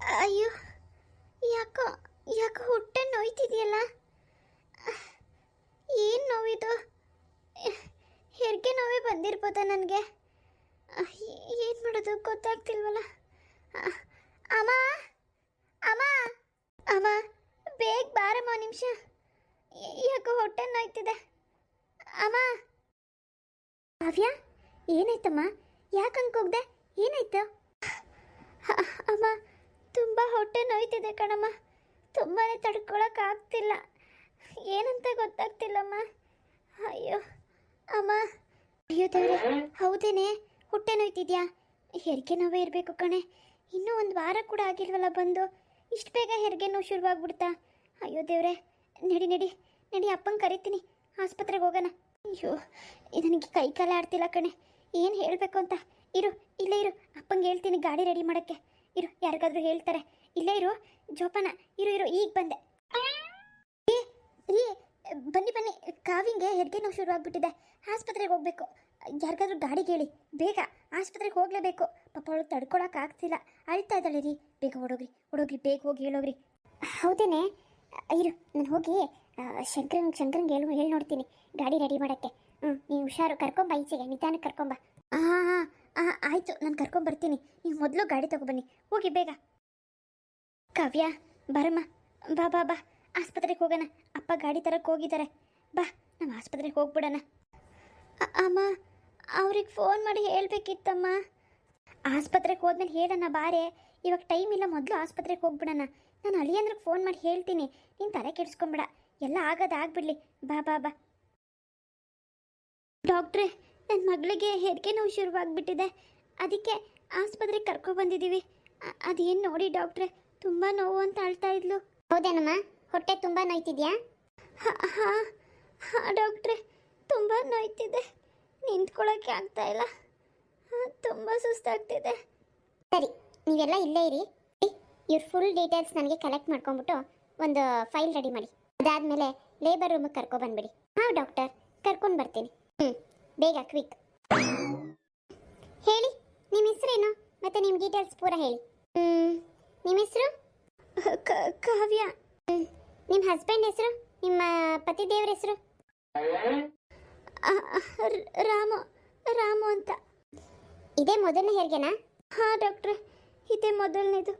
ಅಯ್ಯೋ, ಯಾಕೋ ಯಾಕೋ ಹೊಟ್ಟೆ ನೋಯ್ತಿದೆಯಲ್ಲ? ಏನು ನೋವಿದು? ಹೆರಿಗೆ ನೋವೇ ಬಂದಿರ್ಬೋದಾ ನನಗೆ? ಏನು ಮಾಡೋದು ಗೊತ್ತಾಗ್ತಿಲ್ವಲ್ಲ? ಅಮ್ಮ ಅಮ್ಮ ಅಮ್ಮ, ಬೇಗ ಬಾರಮ್ಮ ನಿಮಿಷ. ಯಾಕೋ ಹೊಟ್ಟೆ ನೋಯ್ತಿದೆ. ಅಮ್ಮ. ಕಾವ್ಯ, ಏನಾಯ್ತಮ್ಮ? ಯಾಕೆ ಅನ್ಕೋಗ್ದೆ ಏನಾಯ್ತು? ಅಮ್ಮ ತುಂಬ ಹೊಟ್ಟೆ ನೋಯ್ತಿದೆ ಕಣಮ್ಮ. ತುಂಬಾ ತಡ್ಕೊಳಕ್ಕಾಗ್ತಿಲ್ಲ. ಏನಂತ ಗೊತ್ತಾಗ್ತಿಲ್ಲಮ್ಮ. ಅಯ್ಯೋ, ಅಮ್ಮ. ಅಯ್ಯೋ ದೇವ್ರೆ, ಹೌದೇನೆ? ಹೊಟ್ಟೆ ನೋಯ್ತಿದ್ಯಾ? ಹೆರಿಗೆ ನೋವೇ ಇರಬೇಕು ಕಣೆ. ಇನ್ನೂ ಒಂದು ವಾರ ಕೂಡ ಆಗಿಲ್ವಲ್ಲ ಬಂದು. ಇಷ್ಟು ಬೇಗ ಹೆರಿಗೆ ನೋವು ಶುರುವಾಗ್ಬಿಡ್ತಾ. ಅಯ್ಯೋ ದೇವ್ರೆ, ನಡಿ ನಡಿ ನಡಿ, ಅಪ್ಪಂಗೆ ಕರಿತೀನಿ. ಆಸ್ಪತ್ರೆಗೆ ಹೋಗೋಣ. ಅಯ್ಯೋ ನನಗೆ ಕೈ ಕಾಲ ಆಡ್ತಿಲ್ಲ ಕಣೆ. ಏನು ಹೇಳಬೇಕು ಅಂತ? ಇರು, ಇಲ್ಲೇ ಇರು. ಅಪ್ಪಂಗೆ ಹೇಳ್ತೀನಿ ಗಾಡಿ ರೆಡಿ ಮಾಡೋಕ್ಕೆ. ಇರು ಯಾರಿಗಾದ್ರೂ ಹೇಳ್ತಾರೆ. ಇಲ್ಲೇ ಇರು ಜೋಪಾನ ಇರು ಇರು ಈಗ ಬಂದೆ. ಏ, ಬನ್ನಿ ಬನ್ನಿ ಕಾವಿಂಗೆ ಹೆರಿಗೆ ನೋವು ಶುರುವಾಗ್ಬಿಟ್ಟಿದೆ. ಆಸ್ಪತ್ರೆಗೆ ಹೋಗ್ಬೇಕು. ಯಾರಿಗಾದ್ರೂ ಗಾಡಿ ಕೇಳಿ. ಬೇಗ ಆಸ್ಪತ್ರೆಗೆ ಹೋಗಲೇಬೇಕು. ಪಾಪ ಅವಳು ತಡ್ಕೊಳಕ್ಕೆ ಆಗ್ತಿಲ್ಲ. ಅಳ್ತಾ ಇದ್ದಾಳೆ ರೀ. ಬೇಗ ಹೊಡೋಗ್ರಿ ಹೊಡೋಗ್ರಿ ಬೇಗ ಹೋಗಿ ಹೇಳೋಗ್ರಿ. ಹೌದೇನೆ? ಇರು ನಾನು ಹೋಗಿ ಶಂಕರನ್ ಶಂಕರಂಗೆ ಹೇಳು ಹೇಳಿ ನೋಡ್ತೀನಿ. ಗಾಡಿ ರೆಡಿ ಮಾಡೋಕ್ಕೆ. ಹ್ಞೂ ನೀನು ಹುಷಾರು ಕರ್ಕೊಂಬ ಈಚೆಗೆ ನಿಧಾನಕ್ಕೆ ಕರ್ಕೊಂಬ. ಹಾಂ ಹಾಂ ಹಾಂ ಆಯಿತು, ನಾನು ಕರ್ಕೊಂಬರ್ತೀನಿ ನೀವು ಮೊದಲು ಗಾಡಿ ತಗೊಬನ್ನಿ ಹೋಗಿ ಬೇಗ. ಕಾವ್ಯ ಬರಮ್ಮ ಬಾ ಬಾ ಬಾ. ಆಸ್ಪತ್ರೆಗೆ ಹೋಗೋಣ. ಅಪ್ಪ ಗಾಡಿ ತರಕ್ಕೆ ಹೋಗಿದ್ದಾರೆ. ಬಾ ನಾವು ಆಸ್ಪತ್ರೆಗೆ ಹೋಗ್ಬಿಡೋಣ. ಅಮ್ಮ, ಅವ್ರಿಗೆ ಫೋನ್ ಮಾಡಿ ಹೇಳಬೇಕಿತ್ತಮ್ಮ. ಆಸ್ಪತ್ರೆಗೆ ಹೋದ್ಮೇಲೆ ಹೇಳೋಣ ಬಾರೆ. ಇವಾಗ ಟೈಮ್ ಇಲ್ಲ, ಮೊದಲು ಆಸ್ಪತ್ರೆಗೆ ಹೋಗ್ಬಿಡೋಣ. ನಾನು ಅಳಿಯಂದ್ರಿಗೆ ಫೋನ್ ಮಾಡಿ ಹೇಳ್ತೀನಿ. ನೀನು ತಲೆ ಕೆಡಿಸ್ಕೊಂಬಿಡ. ಎಲ್ಲ ಆಗೋದು ಆಗ್ಬಿಡ್ಲಿ. ಬಾ ಬಾ ಬಾ. ಡಾಕ್ಟ್ರೇ ನನ್ನ ಮಗಳಿಗೆ ಹೆರಿಗೆ ನೋವು ಶುರುವಾಗಿಬಿಟ್ಟಿದೆ. ಅದಕ್ಕೆ ಆಸ್ಪತ್ರೆಗೆ ಕರ್ಕೊಬಂದಿದ್ದೀವಿ ಅದೇನು ನೋಡಿ ಡಾಕ್ಟ್ರೆ ತುಂಬ ನೋವು ಅಂತ ಅಳ್ತಾ ಇದ್ಲು. ಹೌದೇನಮ್ಮ? ಹೊಟ್ಟೆ ತುಂಬ ನೋಯ್ತಿದ್ಯಾ? ಹಾಂ ಹಾಂ ಡಾಕ್ಟ್ರೆ ತುಂಬ ನೋಯ್ತಿದೆ. ನಿಂತ್ಕೊಳ್ಳೋಕ್ಕೆ ಆಗ್ತಾ ಇಲ್ಲ. ತುಂಬ ಸುಸ್ತಾಗ್ತಿದೆ. ಸರಿ ನೀವೆಲ್ಲ ಇಲ್ಲೇ ಇರಿ. ಇವ್ರ ಫುಲ್ ಡೀಟೇಲ್ಸ್ ನನಗೆ ಕಲೆಕ್ಟ್ ಮಾಡ್ಕೊಂಬಿಟ್ಟು ಒಂದು ಫೈಲ್ ರೆಡಿ ಮಾಡಿ. ಅದಾದಮೇಲೆ ಲೇಬರ್ ರೂಮಿಗೆ ಕರ್ಕೊಬಂದ್ಬಿಡಿ ಹಾಂ ಡಾಕ್ಟರ್ ಕರ್ಕೊಂಡು ಬರ್ತೀನಿ. ಹ್ಞೂ ಬೇಗ ಕ್ವಿಕ್. ಹೇಳಿ ನಿಮ್ಮ ಹೆಸರೇನು? ಮತ್ತೆ ನಿಮ್ಮ ಡೀಟೇಲ್ಸ್ ಪೂರ ಹೇಳಿ. ನಿಮ್ಮ ಹೆಸರು? ಕಾವ್ಯ. ನಿಮ್ಮ ಹಸ್ಬೆಂಡ್ ಹೆಸರು? ನಿಮ್ಮ ಪತಿ ದೇವ್ರ ಹೆಸರು? ರಾಮು ರಾಮು ಅಂತ. ಇದೇ ಮೊದಲನೇ ಹೆರಿಗೆನಾ? ಹಾಂ ಡಾಕ್ಟ್ರೆ ಇದೇ ಮೊದಲನೇದು.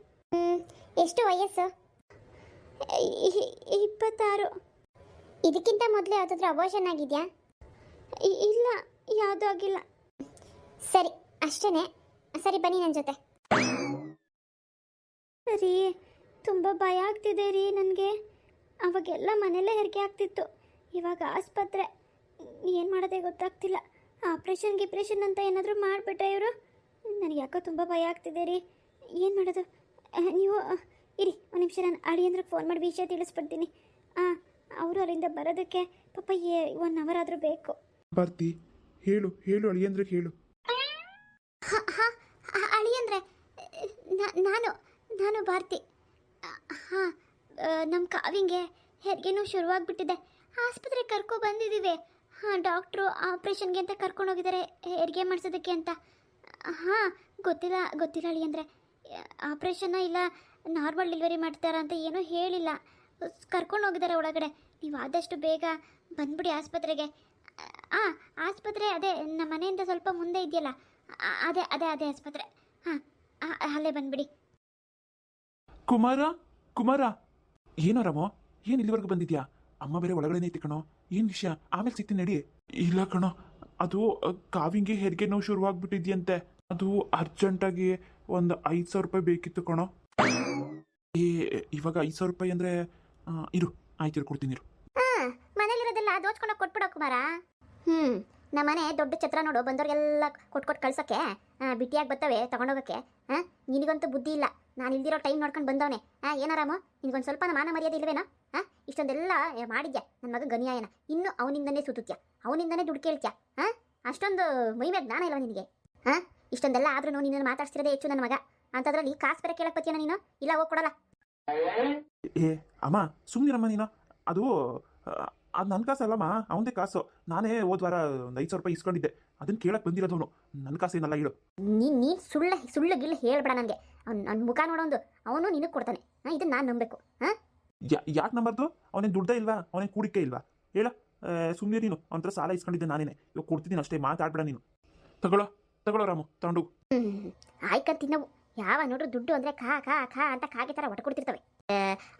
ಎಷ್ಟು ವಯಸ್ಸು? ಇಪ್ಪತ್ತಾರು. ಇದಕ್ಕಿಂತ ಮೊದಲು ಯಾವುದಾದ್ರೂ ಅಬೋಷನ್ ಆಗಿದೆಯಾ? ಇಲ್ಲ. ಯಾವುದೂ ಆಗಿಲ್ಲ. ಸರಿ, ಅಷ್ಟೇನೆ. ಸರಿ, ಬನ್ನಿ ನನ್ನ ಜೊತೆ. ರೀ, ತುಂಬ ಭಯ ಆಗ್ತಿದೆ ರೀ ನನಗೆ. ಅವಾಗೆಲ್ಲ ಮನೆಯಲ್ಲೇ ಹೆರಿಗೆ ಆಗ್ತಿತ್ತು. ಇವಾಗ ಆಸ್ಪತ್ರೆ. ಏನು ಮಾಡೋದೇ ಗೊತ್ತಾಗ್ತಿಲ್ಲ. ಆಪ್ರೇಷನ್, ಗಿಪ್ರೇಷನ್ ಅಂತ ಏನಾದರೂ ಮಾಡಿಬಿಟ್ರೆ ಇವರು. ನನಗೆ ಯಾಕೋ ತುಂಬ ಭಯ ಆಗ್ತಿದೆ ರೀ. ಏನು ಮಾಡೋದು? ನೀವು ಇರಿ, ಒಂದು ನಿಮಿಷ ನಾನು ಅಳಿಯಂದ್ರೆ ಫೋನ್ ಮಾಡಿ ವಿಷಯ ತಿಳಿಸ್ಬಿಡ್ತೀನಿ. ಹಾಂ ಅವರು ಅಲ್ಲಿಂದ ಬರೋದಕ್ಕೆ ಪಾಪ ಏ ಒನ್ ಅವರ್ ಆದರೂ ಬೇಕು. ಬರ್ತಿ ಹೇಳು ಹೇಳು ಅಳಿಯಂದ್ರಿಗೆ ಹೇಳು ಅಳಿಯಂದ್ರೆ ನಾನು ನಾನು ಭಾರತಿ. ಹಾಂ ನಮ್ಮ ಕಾವಿಂಗೆ ಹೆರಿಗೆನೂ ಶುರುವಾಗ್ಬಿಟ್ಟಿದೆ. ಆಸ್ಪತ್ರೆಗೆ ಕರ್ಕೊ ಬಂದಿದ್ದೀವಿ ಹಾಂ, ಡಾಕ್ಟ್ರು ಆಪ್ರೇಷನ್ಗೆ ಅಂತ ಕರ್ಕೊಂಡು ಹೋಗಿದ್ದಾರೆ ಹೆರಿಗೆ ಮಾಡಿಸೋದಕ್ಕೆ ಅಂತ. ಹಾಂ, ಗೊತ್ತಿಲ್ಲ ಗೊತ್ತಿಲ್ಲ ಅಳಿ ಅಳಿಯಂದ್ರೆ. ಆಪ್ರೇಷನ್ನ ಇಲ್ಲ, ನಾರ್ಮಲ್ ಡೆಲಿವರಿ ಮಾಡ್ತಾರ ಅಂತ ಏನೂ ಹೇಳಿಲ್ಲ. ಕರ್ಕೊಂಡು ಹೋಗಿದ್ದಾರೆ ಒಳಗಡೆ. ನೀವು ಆದಷ್ಟು ಬೇಗ ಬಂದ್ಬಿಡಿ ಆಸ್ಪತ್ರೆಗೆ. ಹಾಂ ಆಸ್ಪತ್ರೆ ಅದೇ, ನಮ್ಮ ಮನೆಯಿಂದ ಸ್ವಲ್ಪ ಮುಂದೆ ಇದೆಯಲ್ಲ ಅದೇ ಅದೇ ಅದೇ ಆಸ್ಪತ್ರೆ. ಹಾಂ ಅಲ್ಲೇ ಬಂದ್ಬಿಡಿ. ಕುಮಾರ ಕುಮಾರ. ಏನೋ ರಾಮೋ, ಏನು ಇಲ್ಲಿವರೆಗೂ ಬಂದಿದ್ಯಾ? ಅಮ್ಮ ಬೇರೆ ಒಳಗಡೆ ಐತಿ ಕಣೋ. ಏನು ವಿಷಯ? ಆಮೇಲೆ ಸಿಗ್ತೀನಿ, ನಡಿ. ಇಲ್ಲ ಕಣೋ, ಅದು ಕಾವಿಂಗೆ ಹೆರಿಗೆ ನೋವು ಶುರುವಾಗ್ಬಿಟ್ಟಿದ್ಯಂತೆ. ಅದು ಅರ್ಜೆಂಟಾಗಿ ಒಂದು ಐದು ಸಾವಿರ ರೂಪಾಯಿ ಬೇಕಿತ್ತು ಕಣೋ. ಏ, ಇವಾಗ ಐದು ಸಾವಿರ ರೂಪಾಯಿ ಅಂದರೆ ಇರು, ಆಯ್ತು ಕೊಡ್ತೀನಿ, ಇರು. ಮನೇಲಿರೋದೆಲ್ಲ ದೋಚ್ಕೊಂಡು ಕೊಟ್ಬಿಡ ಕುಮಾರ ಹ್ಮ್ ನಮ್ಮ ಮನೆ ದೊಡ್ಡ ಛತ್ರ ನೋಡು, ಬಂದವ್ರಿಗೆಲ್ಲ ಕೊಟ್ಟು ಕೊಟ್ಟು ಕಳ್ಸಕ್ಕೆ ಬಿಟ್ಟಿಯಾಗಿ ಬರ್ತವೆ ತಗೊಂಡೋಗಕ್ಕೆ. ಹಾಂ ನಿನಗಂತೂ ಬುದ್ಧಿ ಇಲ್ಲ. ನಾನು ಇಲ್ದಿರೋ ಟೈಮ್ ನೋಡ್ಕೊಂಡು ಬಂದವನೆ. ಹಾಂ ಏನಾರಾಮು ನಿನಗೊಂದು ಸ್ವಲ್ಪ ಮಾನ ಮರ್ಯಾದೆ ಇಲ್ವೇನೋ? ಹಾಂ ಇಷ್ಟೊಂದೆಲ್ಲ ಮಾಡಿದ್ಯಾ? ನನ್ನ ಮಗ ಗನಿಯಾಯನ. ಇನ್ನು ಅವನಿಂದನೇ ಸುತ್ತುತ್ಯಾ? ಅವನಿಂದನೇ ದುಡ್ಡು ಕೇಳ್ತ್ಯ? ಹಾಂ ಅಷ್ಟೊಂದು ಮೈಮೇಲೆ ಜ್ಞಾನ ಇಲ್ಲ ನಿನಗೆ? ಹಾಂ ಇಷ್ಟೊಂದೆಲ್ಲ ಆದ್ರೂ ನಿನ್ನನ್ನು ಮಾತಾಡ್ತಿರೋದೇ ಹೆಚ್ಚು ನನ್ನ ಮಗ. ಅಂತದ್ರಲ್ಲಿ ಕಾಸು ಬೇರೆ ಕೇಳಕ್ಕೆ ಬತ್ತೀನ ನೀನು? ಇಲ್ಲ, ಹೋಗಿ ಕೊಡಲ್ಲ. ಏ, ಅಮ್ಮ ಸುಮ್ಮನಿರಮ್ಮ ನೀನು. ಅದು ಅದು ನನ್ನ ಕಾಸು ಅಲ್ಲಮ್ಮ ಅವನದೇ ಕಾಸು. ನಾನೇ ಹೋದ ವಾರ ಒಂದು ಐದು ಸಾವಿರ ರೂಪಾಯಿ ಇಸ್ಕೊಂಡಿದ್ದೆ. ಅದನ್ನ ಕೇಳಕ್ ಬಂದಿರೋದವನು ನನ್ನ ಕಾಸೇನಲ್ಲ ಹೇಳು. ನೀನ್ ನೀನು ಸುಳ್ಳ ಸುಳ್ಳು ಗಿಲ್ಲ ಹೇಳ್ಬೇಡ ನನಗೆ ಅವ್ನು ನನ್ನ ಮುಖ ನೋಡೋಂದು. ಅವನು ನಿನಗೆ ಕೊಡ್ತಾನೆ. ಹಾಂ ಇದನ್ನ ನಾನು ನಂಬಬೇಕು. ಹಾಂ? ಯಾಕೆ ನಂಬರ್ದು? ಅವನೇನು ದುಡ್ಡೇ ಇಲ್ವಾ? ಅವನೇನು ಕೂಡಿಕೆ ಇಲ್ವಾ? ಹೇಳ. ಸುಮ್ಮನೆ ನೀನು. ಅವನ ಹತ್ರ ಸಾಲ ಇಸ್ಕೊಂಡಿದ್ದೆ ನಾನೇನೆ. ಇವಾಗ ಕೊಡ್ತಿದ್ದೀನಿ ಅಷ್ಟೇ ಮಾತಾಡ್ಬೇಡ ನೀನು. ತಗೊಳ್ಳೋ ತಗೊಳ್ಳೋ ರಾಮು ತಗೊಂಡು ಆಯ್ಕಂತ ತಿನ್ನವು. ಯಾವ ನೋಡ್ರು ದುಡ್ಡು ಅಂದ್ರೆ ಕಾ ಕಾ ಕಾ ಅಂತ ಕಾಗೆ ತರ ಒಟ್ಟು ಕೊಡ್ತಿರ್ತವೆ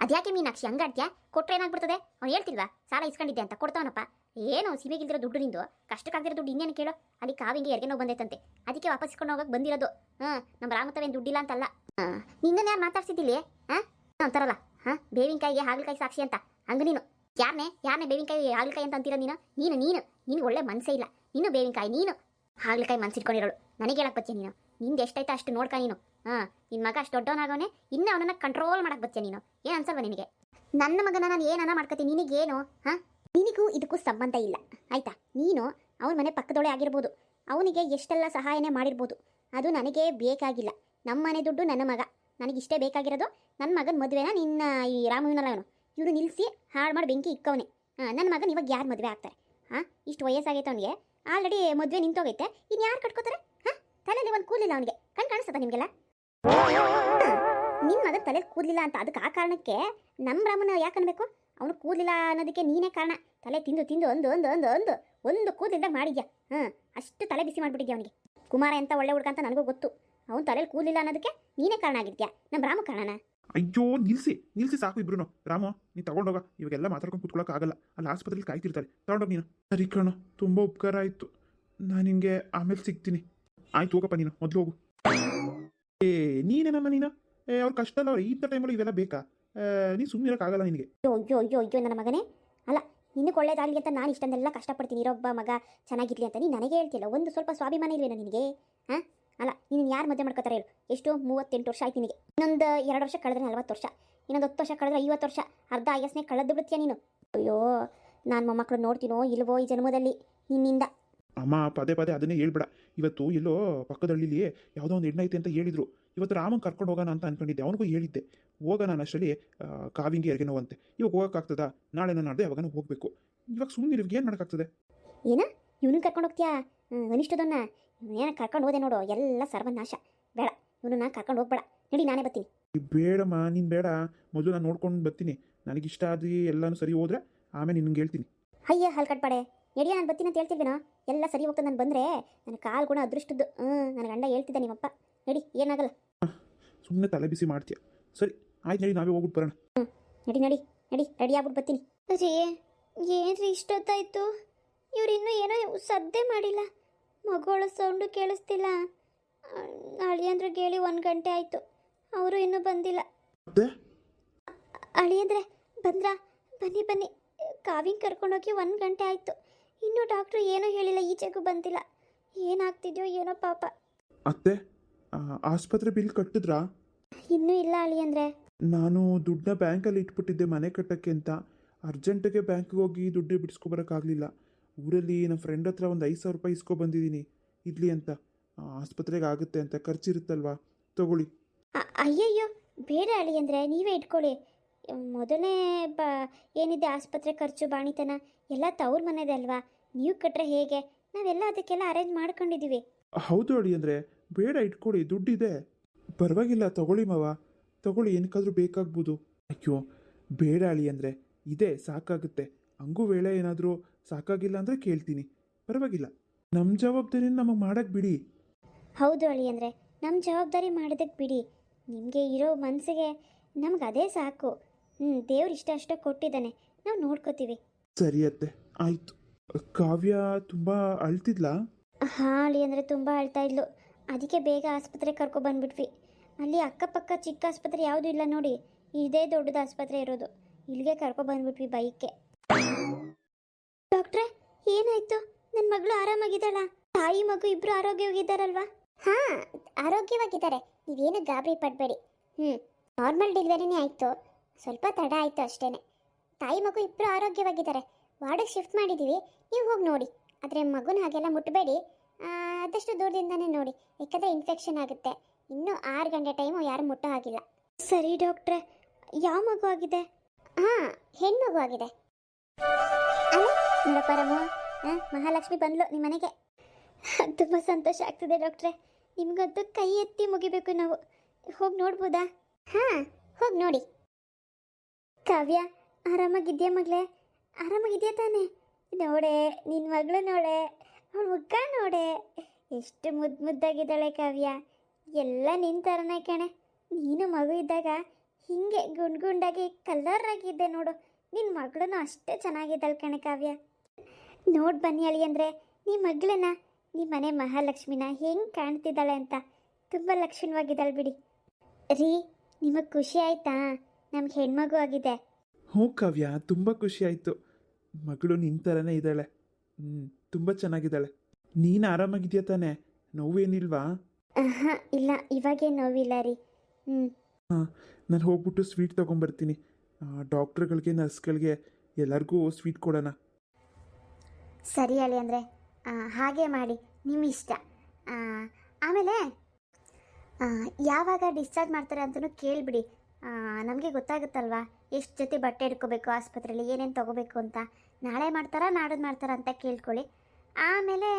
ಅದ್ಯಾಕೆ ಮೀನಾಕ್ಷಿ? ಹಂಗಾಡ್ತ್ಯಾ ಕೊಟ್ರೆ ಏನಾಗ್ಬಿಡ್ತದೆ? ಅವ್ನು ಹೇಳ್ತಿಲ್ವಾ? ಸಾಲ ಇಸ್ಕೊಂಡಿದ್ದೆ ಅಂತ ಕೊಡ್ತಾವನಪ್ಪ. ಏನು ಸಿಬಿಗಿಲ್ದಿರೋ ದುಡ್ಡು ನಿಂದು. ಕಷ್ಟಕ್ಕಾಗ್ದಿರೋ ದುಡ್ಡು ಇನ್ನೇನು ಕೇಳು? ಅಲ್ಲಿ ಕಾವಿಂಗೆ ಎರ್ಗೆ ನೋವು ಬಂದೈತಂತೆ. ಅದಕ್ಕೆ ವಾಪಸ್ ಇಸ್ಕೊಂಡು ಹೋಗಕ್ಕೆ ಬಂದಿರೋದು. ಹಾಂ ನಮ್ಮ ರಾಮತವೇನು ದುಡ್ಡಿಲ್ಲ ಅಂತಲ್ಲ. ನಿನ್ನನ್ನು ಯಾರು ಮಾತಾಡ್ಸಿದ್ದಿಲ್ಲ? ಹಾಂ, ಅಂತಾರಲ್ಲ. ಹಾಂ, ಬೇವಿನಕಾಯಿಗೆ ಹಾಗಲಕಾಯಿ ಸಾಕ್ಷಿ ಅಂತ. ಹಂಗೆ ನೀನು. ಯಾರನ್ನೇ ಯಾರನ್ನೇ ಬೇವಿನಕಾಯಿ ಹಾಗಲಕಾಯಿ ಅಂತ ಅಂತೀರ ನೀನು? ನೀನು ನೀನು. ನಿನಗೆ ಒಳ್ಳೆ ಮನಸ್ಸೇ ಇಲ್ಲ. ನೀನು ಬೇವಿನಕಾಯಿ, ನೀನು. ಹಾಗಲಕಾಯಿ ಮನ್ಸಿಟ್ಕೊಂಡಿರೋಳು. ನನಗೆ ಹೇಳಕ್ ಬಚ್ಚೆ ನೀನು. ನಿಂದು ಎಷ್ಟೈತೆ ಅಷ್ಟು ನೋಡ್ಕ ನೀನು. ಹಾಂ ನಿನ್ನ ಮಗ ಅಷ್ಟು ದೊಡ್ಡವನಾಗವನೆ ಇನ್ನೂ ಅವನನ್ನ ಕಂಟ್ರೋಲ್ ಮಾಡಕ್ ಬಚ್ಚೆ ನೀನು. ಏನು ಅನ್ಸಲ್ವ ನಿನಗೆ? ನನ್ನ ಮಗನ ನಾನು ಏನನ್ನ ಮಾಡ್ಕೊತೀನಿ? ನಿನಗೇನು? ಹಾಂ? ನಿನಗೂ ಇದಕ್ಕೂ ಸಂಬಂಧ ಇಲ್ಲ. ಆಯ್ತಾ? ನೀನು ಅವನ ಮನೆ ಪಕ್ಕದೊಳೆ ಆಗಿರ್ಬೋದು. ಅವನಿಗೆ ಎಷ್ಟೆಲ್ಲ ಸಹಾಯನೇ ಮಾಡಿರ್ಬೋದು. ಅದು ನನಗೆ ಬೇಕಾಗಿಲ್ಲ. ನಮ್ಮ ಮನೆ ದುಡ್ಡು ನನ್ನ ಮಗ. ನನಗಿಷ್ಟೇ ಬೇಕಾಗಿರೋದು ನನ್ನ ಮಗನ ಮದುವೆನ ನಿನ್ನ ಈ ರಾಮವಿನಲ್ಲ ಅವನು ಇವನು ನಿಲ್ಲಿಸಿ ಹಾಳು ಮಾಡಿ ಬೆಂಕಿ ಇಕ್ಕವನೆ. ಹಾಂ ನನ್ನ ಮಗನ ಇವಾಗ ಯಾರು ಮದುವೆ ಆಗ್ತಾರೆ? ಹಾಂ, ಇಷ್ಟು ವಯಸ್ಸಾಗೈತೆ ಅವನಿಗೆ. ಆಲ್ರೆಡಿ ಮದುವೆ ನಿಂತೋಗೈತೆ. ಇನ್ನು ಯಾರು ಕಟ್ಕೋತಾರೆ? ಹಾಂ ತಲೆಯಲ್ಲಿ ಒಂದು ಕೂಲಿಲ್ಲ ಅವನಿಗೆ. ಕಣ್ ಕಾಣಿಸ್ತದ ನಿಮಗೆಲ್ಲ? ನಿಮ್ಮ ಮಗ ತಲೆ ಕೂದಲಿಲ್ಲ ಅಂತ. ಅದಕ್ಕೆ ಆ ಕಾರಣಕ್ಕೆ ನಮ್ ರಾಮನ ಯಾಕೆ ಅನ್ಬೇಕು? ಅವನು ಕೂದಲಿಲ್ಲ ಅನ್ನೋದಕ್ಕೆ ನೀನೇ ಕಾರಣ. ತಲೆ ತಿಂದು ತಿಂದು ಒಂದು ಒಂದು ಒಂದು ಒಂದು ಒಂದು ಕೂದಲಿದ್ದಾಗ ಮಾಡಿದ್ಯಾ? ಹಾಂ, ಅಷ್ಟು ತಲೆ ಬಿಸಿ ಮಾಡಿಬಿಟ್ಟಿದ್ಯಾ ಅವನಿಗೆ? ಕುಮಾರ ಎಂತ ಒಳ್ಳೆ ಹುಡುಗ ಅಂತ ನನಗೂ ಗೊತ್ತು. ಅವನು ತಲೆಯಲ್ಲಿ ಕೂದಲಿಲ್ಲ ಅನ್ನೋದಕ್ಕೆ ನೀನೇ ಕಾರಣ ಆಗಿದ್ಯಾ? ನಮ್ ರಾಮ ಕಾರಣನ? ಅಯ್ಯೋ, ನಿಲ್ಸಿ ನಿಲ್ಸಿ ಸಾಕು ಇಬ್ರು ರಾಮ, ನೀನು ತಗೊಂಡೋಗ. ಇವಾಗೆಲ್ಲ ಮಾತಾಡ್ಕೊಂಡು ಕೂತ್ಕೊಳ್ಳೋಕೆ ಆಗಲ್ಲ. ಅಲ್ಲಿ ಆಸ್ಪತ್ರೆಲಿ ಕಾಯ್ತಿರ್ತಾರೆ. ತಗೊಂಡೋಗಿ ನೀನು. ಸರಿ ಕಣೋ, ತುಂಬಾ ಉಪಕಾರ ಆಯ್ತು. ನಾನು ನಿನಗೆ ಆಮೇಲೆ ಸಿಗ್ತೀನಿ. ಆಯ್ತು ಹೋಗಪ್ಪ ನೀನು. ಮೊದಲು ಹೋಗು. ಏ ನೀನೇನಮ್ಮ ನೀನು? ಏ ಅವ್ರ ಕಷ್ಟ ಅಲ್ಲ ಅವ್ರು ಇಂಥ ಟೈಮಲ್ಲಿ ಇವೆಲ್ಲ ಬೇಕಾ? ನೀನು ಸುಮ್ಮನೆ ಇರೋಕ್ಕಾಗಲ್ಲ ನಿನಗೆ. ಅಯ್ಯೋ ಅಯ್ಯೋ ಅಯ್ಯೋ ಅಯ್ಯೋ, ನನ್ನ ಮಗನೇ. ಅಲ್ಲ ನಿನ್ನಕ್ಕೆ ಒಳ್ಳೇದಾಗಲಿ ಅಂತ ನಾನು ಇಷ್ಟೊಂದೆಲ್ಲ ಕಷ್ಟಪಡ್ತೀನಿ. ಇರೊಬ್ಬ ಮಗ ಚೆನ್ನಾಗಿರ್ಲಿ ಅಂತ ನೀನು ನನಗೆ ಹೇಳ್ತಿಲ್ಲ ಒಂದು ಸ್ವಲ್ಪ ಸ್ವಾಭಿಮಾನ ಇಲ್ವೇನೋ ನಿನಗೆ? ಹಾಂ ಅಲ್ಲ ನೀನು ಯಾರು ಮದುವೆ ಮಾಡ್ಕೋತಾರೆ ಹೇಳು. ಎಷ್ಟು? ಮೂವತ್ತೆಂಟು ವರ್ಷ ಆಯ್ತು ನಿನಗೆ. ಇನ್ನೊಂದು ಎರಡು ವರ್ಷ ಕಳೆದ್ರೆ ನಲ್ವತ್ತು ವರ್ಷ. ಇನ್ನೊಂದು ಹತ್ತು ವರ್ಷ ಕಳೆದ್ರೆ ಐವತ್ತು ವರ್ಷ. ಅರ್ಧ ಆಯಸ್ನೇ ಕಳೆದು ಬಿಡ್ತೀಯ ನೀನು. ಅಯ್ಯೋ, ನಾನು ಮೊಮ್ಮಕ್ಕಳು ನೋಡ್ತೀನೋ ಇಲ್ವೋ ಈ ಜನ್ಮದಲ್ಲಿ ನಿನ್ನಿಂದ? ಅಮ್ಮ ಪದೇ ಪದೇ ಅದನ್ನೇ ಹೇಳ್ಬೇಡ. ಇವತ್ತು ಇಲ್ಲೋ ಪಕ್ಕದ ಹಳ್ಳಿಲಿ ಯಾವುದೋ ಒಂದು ಹೆಣ್ಣೈತೆ ಅಂತ ಹೇಳಿದ್ರು. ಇವತ್ತು ರಾಮನ್ ಕರ್ಕೊಂಡು ಹೋಗೋಣ ಅಂತ ಅನ್ಕೊಂಡಿದ್ದೆ. ಅವನಿಗೂ ಹೇಳಿದ್ದೆ. ಹೋಗೋಣ ನಾನು ಅಷ್ಟರಲ್ಲಿ ಕಾವಿಂಗಿ ಎರ್ಗೆ ನೋವಂತೆ. ಇವಾಗ ಹೋಗೋಕ್ಕಾಗ್ತದಾ? ನಾಳೆ ನಾನು ನಾಡ್ದೆ ಯಾವಾಗ ಹೋಗಬೇಕು. ಇವಾಗ ಸುಮ್ಮನೆ ಇವ್ರಿಗೆ ಏನು ಮಾಡೋಕ್ಕಾಗ್ತದೆ? ಏನ? ಇವನು ಕರ್ಕೊಂಡು ಹೋಗ್ತೀಯಾ? ಅನಿಷ್ಟದನ್ನ. ಏನೋ ಕರ್ಕೊಂಡು ಹೋದೆ ನೋಡು ಎಲ್ಲ ಸರ್ವನಾಶ. ಬೇಡ ಇವನನ್ನ ಕರ್ಕೊಂಡು ಹೋಗ್ಬೇಡ. ನಡಿ ನಾನೇ ಬರ್ತೀನಿ. ಬೇಡಮ್ಮ ನೀನು ಬೇಡ. ಮೊದಲು ನಾನು ನೋಡ್ಕೊಂಡು ಬರ್ತೀನಿ. ನನಗಿಷ್ಟ ಆದಿ ಎಲ್ಲನೂ ಸರಿ ಹೋದ್ರೆ ಆಮೇಲೆ ನಿನ್ಗೆ ಹೇಳ್ತೀನಿ. ಅಯ್ಯ ಹಾಲು ಕಟ್ಪಾಡೆ ನಡಿಯ ನಾನು ಬರ್ತೀನಿ ಅಂತ ಹೇಳ್ತಿಲ್ವೇನೋ? ಎಲ್ಲ ಸರಿ ಹೋಗ್ತದೆ ನಾನು ಬಂದರೆ. ನನ್ನ ಕಾಲು ಗುಣ ಅದೃಷ್ಟದ್ದು. ಹ್ಞೂ ನನ್ನ ಗಂಡ ಹೇಳ್ತಿದ್ದ ನಿಮ್ಮಪ್ಪ. ನಡಿ ಏನಾಗಲ್ಲ. ಸುಮ್ಮನೆ ತಲೆ ಬಿಸಿ ಮಾಡ್ತೀಯ. ಸರಿ ಆಯ್ತು ನಡಿ ನಾವೇ ಹೋಗ್ಬಿಟ್ಟು ಬರೋಣ. ನಡಿ ನಡಿ ನಡಿ ರೆಡಿ ಆಗ್ಬಿಟ್ಟು ಬರ್ತೀನಿ. ಅರೇ ಏನ್ರಿ ಇಷ್ಟೊತ್ತಾಯ್ತು? ಇವ್ರು ಇನ್ನೂ ಏನೋ ಸದ್ದೇ ಮಾಡಿಲ್ಲ. ಮಗಳ ಸೌಂಡು ಕೇಳಿಸ್ತಿಲ್ಲ. ಅಳಿಯಂದ್ರೆ ಕೇಳಿ ಒಂದು ಗಂಟೆ ಆಯಿತು. ಅವರು ಇನ್ನೂ ಬಂದಿಲ್ಲ. ಅಳಿ ಅಳಿಯಂದ್ರೆ ಬಂದ್ರ? ಬನ್ನಿ ಬನ್ನಿ. ಕಾವಿಂಗ್ ಕರ್ಕೊಂಡೋಗಿ ಒಂದು ಗಂಟೆ ಆಯಿತು. ಇನ್ನೂ ಡಾಕ್ಟರ್ ಏನೂ ಹೇಳಿಲ್ಲ ಈಚೆಗೂ ಬಂದಿಲ್ಲ. ಏನಾಗ್ತಿದ್ಯೋ ಏನೋ ಪಾಪ. ಅತ್ತೆ ಆ, ಆಸ್ಪತ್ರೆ ಬಿಲ್ ಕಟ್ಟಿದ್ರಾ? ಇನ್ನೂ ಇಲ್ಲ ಅಳಿಯಂದ್ರೆ ನಾನು ದುಡ್ಡನ್ನ ಬ್ಯಾಂಕಲ್ಲಿ ಇಟ್ಬಿಟ್ಟಿದ್ದೆ ಮನೆ ಕಟ್ಟಕ್ಕೆ ಅಂತ. ಅರ್ಜೆಂಟಿಗೆ ಬ್ಯಾಂಕ್ಗೆ ಹೋಗಿ ದುಡ್ಡು ಬಿಡಿಸ್ಕೊಬರೋಕ್ಕಾಗಲಿಲ್ಲ. ಊರಲ್ಲಿ ನಮ್ಮ ಫ್ರೆಂಡ್ ಹತ್ರ ಒಂದು ಐದು ಸಾವಿರ ರೂಪಾಯಿ ಇಸ್ಕೊಬಂದಿದ್ದೀನಿ ಇಡ್ಲಿ ಅಂತ. ಆ, ಆಸ್ಪತ್ರೆಗೆ ಆಗುತ್ತೆ ಅಂತ. ಖರ್ಚಿರುತ್ತಲ್ವಾ? ತಗೊಳ್ಳಿ. ಅ- ಅಯ್ಯಯ್ಯೋ ಬೇಡ ಅಂದರೆ ನೀವೇ ಇಟ್ಕೊಳ್ಳಿ. ಮೊದಲನೇ ಬ ಏನಿದೆ ಆಸ್ಪತ್ರೆ ಖರ್ಚು ಬಾಣಿತನ? ಎಲ್ಲ ತವ್ರ ಮನೆದೇ ಅಲ್ವಾ? ನೀವು ಕಟ್ರೆ ಹೇಗೆ? ನಾವೆಲ್ಲ ಅದಕ್ಕೆಲ್ಲ ಅರೇಂಜ್ ಮಾಡ್ಕೊಂಡಿದ್ದೀವಿ ಹೌದು ಅಡಿ ಅಂದರೆ ಬೇಡ ಇಟ್ಕೊಳ್ಳಿ ದುಡ್ಡಿದೆ. ಪರವಾಗಿಲ್ಲ ತಗೊಳ್ಳಿ ಮಾವ. ತಗೊಳ್ಳಿ ಏನಕ್ಕಾದ್ರೂ ಬೇಕಾಗ್ಬೋದು. ಅಯ್ಯೋ ಬೇಡ ಅಳಿ ಅಂದರೆ. ಇದೆ ಸಾಕಾಗುತ್ತೆ. ಹಂಗೂ ವೇಳೆ ಏನಾದರೂ ಸಾಕಾಗಿಲ್ಲ ಅಂದರೆ ಕೇಳ್ತೀನಿ. ಪರವಾಗಿಲ್ಲ. ನಮ್ಮ ಜವಾಬ್ದಾರಿ ನಮಗೆ ಮಾಡಕ್ಕೆ ಬಿಡಿ. ಹೌದು ಅಳಿ ಅಂದರೆ. ನಮ್ಮ ಜವಾಬ್ದಾರಿ ಮಾಡೋದಕ್ಕೆ ಬಿಡಿ. ನಿಮಗೆ ಇರೋ ಮನಸ್ಸಿಗೆ ನಮ್ಗೆ ಅದೇ ಸಾಕು. ಹ್ಞೂ ದೇವ್ರು ಇಷ್ಟ ಅಷ್ಟೇ ಕೊಟ್ಟಿದ್ದಾನೆ. ನಾವು ನೋಡ್ಕೋತೀವಿ. ಸರಿ ಅತ್ತೆ ಆಯಿತು. ಕಾವ್ಯ ತುಂಬ ಹಾ ಅಳಿ ಅಂದ್ರೆ ತುಂಬ ಅಳ್ತಾ ಇದ್ಲು. ಅದಕ್ಕೆ ಬೇಗ ಆಸ್ಪತ್ರೆಗೆ ಕರ್ಕೊ ಬಂದ್ಬಿಟ್ವಿ. ಅಲ್ಲಿ ಅಕ್ಕಪಕ್ಕ ಚಿಕ್ಕ ಆಸ್ಪತ್ರೆ ಯಾವುದೂ ಇಲ್ಲ ನೋಡಿ. ಇದೇ ದೊಡ್ಡದು ಆಸ್ಪತ್ರೆ ಇರೋದು. ಇಲ್ಲಿಗೆ ಕರ್ಕೊ ಬಂದ್ಬಿಟ್ವಿ ಬೈಕ್ಗೆ. ಡಾಕ್ಟ್ರೆ ಏನಾಯ್ತು? ನನ್ನ ಮಗಳು ಆರಾಮಾಗಿದ್ದಾಳ? ತಾಯಿ ಮಗು ಇಬ್ರು ಆರೋಗ್ಯವಾಗಿದ್ದಾರಲ್ವಾ? ಹಾ ಆರೋಗ್ಯವಾಗಿದ್ದಾರೆ. ನೀವೇನು ಗಾಬರಿ ಪಡಬೇಡಿ. ಹ್ಞೂ ನಾರ್ಮಲ್ ಡೆಲಿವರಿನೇ ಆಯಿತು. ಸ್ವಲ್ಪ ತಡ ಆಯಿತು ಅಷ್ಟೇ ತಾಯಿ ಮಗು ಇಬ್ಬರು ಆರೋಗ್ಯವಾಗಿದ್ದಾರೆ. ವಾರ್ಡಿಗೆ ಶಿಫ್ಟ್ ಮಾಡಿದ್ದೀವಿ ನೀವು ಹೋಗಿ ನೋಡಿ. ಆದರೆ ಮಗುನ ಹಾಗೆಲ್ಲ ಮುಟ್ಟಬೇಡಿ ಆದಷ್ಟು ದೂರದಿಂದನೇ ನೋಡಿ. ಯಾಕಂದರೆ ಇನ್ಫೆಕ್ಷನ್ ಆಗುತ್ತೆ. ಇನ್ನೂ ಆರು ಗಂಟೆ ಟೈಮು ಯಾರು ಮುಟ್ಟೋ ಹಾಗಿಲ್ಲ. ಸರಿ ಡಾಕ್ಟ್ರೆ ಯಾವ ಮಗು ಆಗಿದೆ? ಹಾಂ ಹೆಣ್ಮಗು ಆಗಿದೆ. ಅಲ್ಲ ನೋಡಪ್ಪ ರಮು ಹಾಂ ಮಹಾಲಕ್ಷ್ಮಿ ಬಂದ್ಲು ನಿಮ್ಮ ಮನೆಗೆ. ತುಂಬ ಸಂತೋಷ ಆಗ್ತಿದೆ ಡಾಕ್ಟ್ರೆ. ನಿಮಗಂತೂ ಕೈ ಎತ್ತಿ ಮುಗಿಬೇಕು ನಾವು. ಹೋಗಿ ನೋಡ್ಬೋದಾ? ಹಾಂ ಹೋಗಿ ನೋಡಿ. ಕಾವ್ಯ ಆರಾಮಾಗಿದ್ಯಾ ಮಗಳೇ? ಆರಾಮಾಗಿದ್ಯಾ ತಾನೇ? ನೋಡೆ ನಿನ್ನ ಮಗಳು ನೋಡೆ, ಅವಳ ಮುಖ ನೋಡೆ. ಎಷ್ಟು ಮುದ್ದು ಮುದ್ದಾಗಿದ್ದಾಳೆ ಕಾವ್ಯ. ಎಲ್ಲ ನಿನ್ನ ಥರನೇ ಕಣೆ. ನೀನು ಮಗು ಇದ್ದಾಗ ಹಿಂಗೆ ಗುಂಡ್ ಗುಂಡಾಗಿ ಕಲರ್ ಆಗಿದ್ದೆ ನೋಡು. ನಿನ್ನ ಮಗಳೂ ಅಷ್ಟೇ ಚೆನ್ನಾಗಿದ್ದಾಳೆ ಕಣೆ ಕಾವ್ಯ. ನೋಡಿ ಬನ್ನಿ ಅಳಿ ಅಂದರೆ ನಿಮ್ಮ ಮಗಳನ್ನ ನಿಮ್ಮ ಮನೆ ಮಹಾಲಕ್ಷ್ಮಿನ ಹೆಂಗೆ ಕಾಣ್ತಿದ್ದಾಳೆ ಅಂತ. ತುಂಬ ಲಕ್ಷಣವಾಗಿದ್ದಾಳೆ ಬಿಡಿ. ರೀ, ನಿಮಗೆ ಖುಷಿ ಆಯ್ತಾ? ನಮ್ಗೆ ಹೆಣ್ಮಗು ಆಗಿದೆ. ಹ್ಞೂ ಕವ್ಯ ತುಂಬ ಖುಷಿಯಾಯಿತು ಆಯಿತು. ಮಗಳು ನಿನ್ನ ಥರನೇ ಇದ್ದಾಳೆ. ಹ್ಞೂ ತುಂಬ ಚೆನ್ನಾಗಿದ್ದಾಳೆ. ನೀನು ಆರಾಮಾಗಿದ್ಯಾ ತಾನೇ? ನೋವೇನಿಲ್ವಾ? ಹಾಂ ಇಲ್ಲ ಇವಾಗೇ ನೋವಿಲ್ಲ ರೀ. ಹ್ಞೂ ಹಾಂ ನಾನು ಹೋಗ್ಬಿಟ್ಟು ಸ್ವೀಟ್ ತೊಗೊಂಬರ್ತೀನಿ. ಡಾಕ್ಟ್ರುಗಳಿಗೆ ನರ್ಸ್ಗಳಿಗೆ ಎಲ್ಲರಿಗೂ ಸ್ವೀಟ್ ಕೊಡೋಣ. ಸರಿ ಹೇಳಿ ಅಂದರೆ ಹಾಗೆ ಮಾಡಿ ನಿಮ್ಮ ಇಷ್ಟ ಆಮೇಲೆ ಯಾವಾಗ ಡಿಸ್ಚಾರ್ಜ್ ಮಾಡ್ತಾರೆ ಅಂತಲೂ ಕೇಳಿಬಿಡಿ. ನಮಗೆ ಗೊತ್ತಾಗುತ್ತಲ್ವಾ? ಎಷ್ಟು ಜೊತೆ ಬಟ್ಟೆ ಹಿಡ್ಕೋಬೇಕು ಆಸ್ಪತ್ರೆಯಲ್ಲಿ ಏನೇನು ತೊಗೋಬೇಕು ಅಂತ? ನಾಳೆ ಮಾಡ್ತಾರಾ ನಾಡೋದು ಮಾಡ್ತಾರಾ ಅಂತ ಕೇಳ್ಕೊಳ್ಳಿ. ಆಮೇಲೆ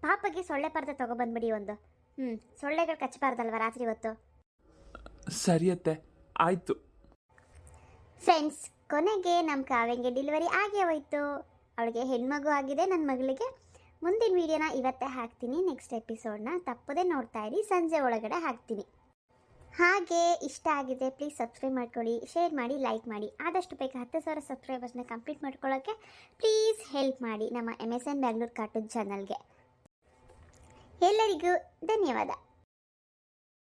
ಪಾಪಗೆ ಸೊಳ್ಳೆ ಪರ್ದೆ ತೊಗೊಬಂದ್ಬಿಡಿ ಒಂದು. ಹ್ಞೂ ಸೊಳ್ಳೆಗಳು ಕಚ್ಚಬಾರ್ದಲ್ವ ರಾತ್ರಿ ಹೊತ್ತು? ಸರಿಯತ್ತೆ ಆಯಿತು. ಫ್ರೆಂಡ್ಸ್ ಕೊನೆಗೆ ನಮ್ಮ ಕಾವ್ಯಂಗೆ ಡೆಲಿವರಿ ಆಗೇ ಹೋಯ್ತು. ಅವಳಿಗೆ ಹೆಣ್ಮಗು ಆಗಿದೆ ನನ್ನ ಮಗಳಿಗೆ. ಮುಂದಿನ ವಿಡಿಯೋನ ಇವತ್ತೇ ಹಾಕ್ತೀನಿ. ನೆಕ್ಸ್ಟ್ ಎಪಿಸೋಡ್ನ ತಪ್ಪದೇ ನೋಡ್ತಾ ಇರಿ. ಸಂಜೆ ಒಳಗಡೆ ಹಾಕ್ತೀನಿ. ಹಾಗೆ ಇಷ್ಟ ಆಗಿದೆ ಪ್ಲೀಸ್ ಸಬ್ಸ್ಕ್ರೈಬ್ ಮಾಡ್ಕೊಳ್ಳಿ ಶೇರ್ ಮಾಡಿ ಲೈಕ್ ಮಾಡಿ. ಆದಷ್ಟು ಬೇಗ ಹತ್ತು ಸಾವಿರ ಸಬ್ಸ್ಕ್ರೈಬರ್ಸ್ನ ಕಂಪ್ಲೀಟ್ ಮಾಡ್ಕೊಳ್ಳೋಕ್ಕೆ ಪ್ಲೀಸ್ ಹೆಲ್ಪ್ ಮಾಡಿ ನಮ್ಮ M S N Bangalore cartoon ಚಾನಲ್ಗೆ ಎಲ್ಲರಿಗೂ ಧನ್ಯವಾದ.